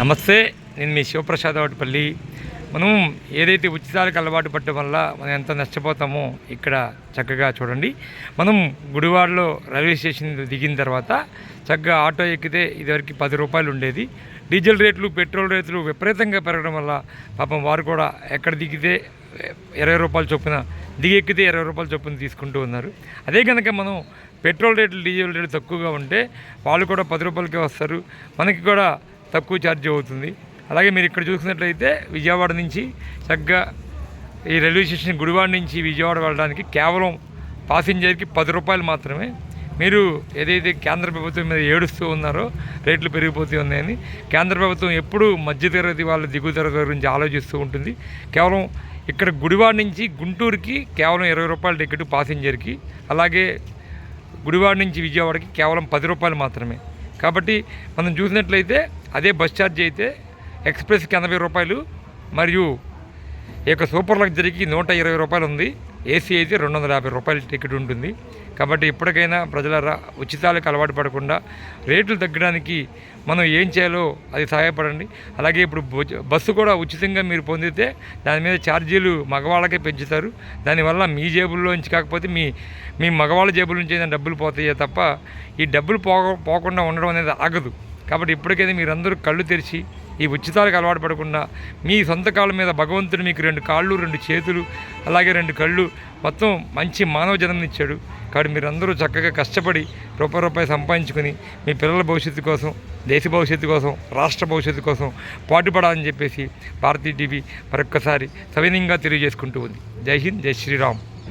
నమస్తే నేను మీ శివప్రసాద్ వాటిపల్లి మనం ఏదైతే ఉచితాలకు అలవాటు పడటం వల్ల మనం ఎంత నష్టపోతామో ఇక్కడ చక్కగా చూడండి. మనం గుడివాడలో రైల్వే స్టేషన్ దిగిన తర్వాత చక్కగా ఆటో ఎక్కితే ఇదివరకు పది రూపాయలు ఉండేది. డీజిల్ రేట్లు పెట్రోల్ రేట్లు విపరీతంగా పెరగడం వల్ల పాపం వారు కూడా ఎక్కడ దిగితే ఇరవై రూపాయల చొప్పున దిగి ఎక్కితే ఇరవై రూపాయల చొప్పున తీసుకుంటూ ఉన్నారు. అదే కనుక మనం పెట్రోల్ రేట్లు డీజిల్ రేట్లు తక్కువగా ఉంటే వాళ్ళు కూడా పది రూపాయలకే వస్తారు. మనకి కూడా తక్కువ ఛార్జ్ అవుతుంది. అలాగే మీరు ఇక్కడ చూసినట్లయితే విజయవాడ నుంచి చక్కగా ఈ రైల్వే స్టేషన్ గుడివాడ నుంచి విజయవాడ వెళ్ళడానికి కేవలం పాసింజర్కి పది రూపాయలు మాత్రమే. మీరు ఏదైతే కేంద్ర ప్రభుత్వం మీద ఏడుస్తూ ఉన్నారో రేట్లు పెరిగిపోతూ ఉన్నాయని కేంద్ర ప్రభుత్వం ఎప్పుడూ మధ్యతరగతి వాళ్ళ దిగువ తరగతి గురించి ఆలోచిస్తూ ఉంటుంది. కేవలం ఇక్కడ గుడివాడ నుంచి గుంటూరుకి కేవలం ఇరవై రూపాయల టికెట్ పాసింజర్కి అలాగే గుడివాడ నుంచి విజయవాడకి కేవలం పది రూపాయలు మాత్రమే. కాబట్టి మనం చూసినట్లయితే అదే బస్ ఛార్జ్ అయితే ఎక్స్ప్రెస్కి ఎనభై రూపాయలు మరియు ఈ యొక్క సూపర్ లగ్జరీకి నూట ఇరవై రూపాయలు ఉంది. ఏసీ అయితే రెండు వందల యాభై రూపాయల టికెట్ ఉంటుంది. కాబట్టి ఇప్పటికైనా ప్రజల ఉచితాలకు అలవాటు పడకుండా రేట్లు తగ్గడానికి మనం ఏం చేయాలో అది సహాయపడండి. అలాగే ఇప్పుడు బస్సు కూడా ఉచితంగా మీరు పొందితే దాని మీద ఛార్జీలు మగవాళ్ళకే పెంచుతారు. దానివల్ల మీ జేబుల్లో నుంచి కాకపోతే మీ మీ మగవాళ్ళ జేబుల నుంచి ఏదైనా డబ్బులు పోతాయే తప్ప ఈ డబ్బులు పో పోకుండా ఉండడం అనేది ఆగదు. కాబట్టి ఇప్పటికైతే మీరందరూ కళ్ళు తెరిచి ఈ ఉచితాలకు అలవాటు పడకుండా మీ సొంత కాళ్ళ మీద భగవంతుడు మీకు రెండు కాళ్ళు రెండు చేతులు అలాగే రెండు కళ్ళు మొత్తం మంచి మానవ జన్మనిచ్చాడు కాబట్టి మీరందరూ చక్కగా కష్టపడి రూపాయి రూపాయి సంపాదించుకుని మీ పిల్లల భవిష్యత్తు కోసం దేశ భవిష్యత్తు కోసం రాష్ట్ర భవిష్యత్తు కోసం పాటుపడాలని చెప్పేసి భారతీ టీవీ మరొక్కసారి సవినీయంగా తెలియజేసుకుంటూ ఉంది. జై హింద్ జై శ్రీరామ్.